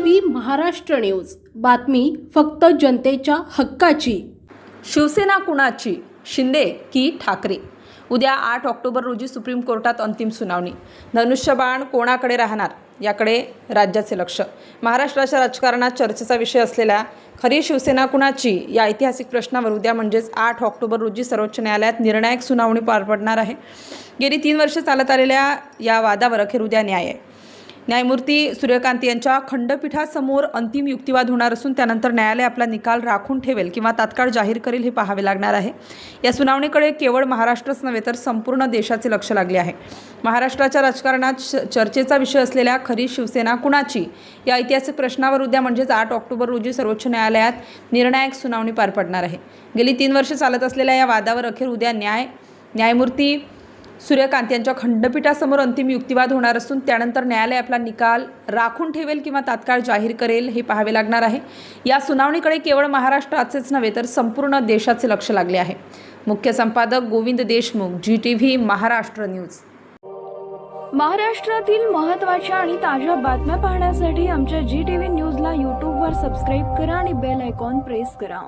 V Maharashtra news. बातमी फक्त जनतेच्या हक्काची. शिवसेना कुणाची? शिंदे की ठाकरे? उद्या आठ ऑक्टोबर रोजी सुप्रीम कोर्टात अंतिम सुनावणी. धनुष्यबाण कोणाकडे राहणार? याकडे राज्याचे लक्ष. महाराष्ट्राच्या राजकारणात चर्चेचा विषय असलेल्या खरी शिवसेना कुणाची? या ऐतिहासिक प्रश्नावर उद्या म्हणजेच आठ ऑक्टोबर रोजी सर्वोच्च न्यायालयात निर्णायक सुनावणी पार पडणार आहे. गेली तीन वर्ष चालत आलेल्या या वादावर अखेर उद्या न्याय आहे. न्यायमूर्ती सूर्यकांत यांच्या खंडपीठासमोर अंतिम युक्तिवाद होणार असून त्यानंतर न्यायालय आपला निकाल राखून ठेवेल किंवा तात्काळ जाहीर करेल हे पाहावे लागणार आहे. या सुनावणीकडे केवळ महाराष्ट्रच नव्हे तर संपूर्ण देशाचे लक्ष लागले आहे. महाराष्ट्राच्या राजकारणात श- चर्चेचा विषय असलेल्या खरी शिवसेना कुणाची? या ऐतिहासिक प्रश्नावर उद्या म्हणजेच आठ ऑक्टोबर रोजी सर्वोच्च न्यायालयात निर्णायक सुनावणी पार पडणार आहे. गेली तीन वर्षे चालत असलेल्या या वादावर अखेर उद्या न्याय न्यायमूर्ती सूर्यकांत यांच्या खंडपीठासमोर अंतिम युक्तिवाद होणार असून त्यानंतर न्यायालय आपला निकाल राखून ठेवेल किंवा तात्काळ जाहीर करेल हे पाहावे लागणार आहे. या सुनावणीकडे केवळ महाराष्ट्राचेच नव्हे तर संपूर्ण देशाचे लक्ष लागले आहे. मुख्य संपादक Govind Deshmukh ji T V Maharashtra news. महाराष्ट्रातील महत्त्वाच्या आणि ताज्या बातम्या पाहण्यासाठी आमच्या जी टी व्ही न्यूजला यूट्यूबवर सबस्क्राईब करा आणि बेल आयकॉन प्रेस करा.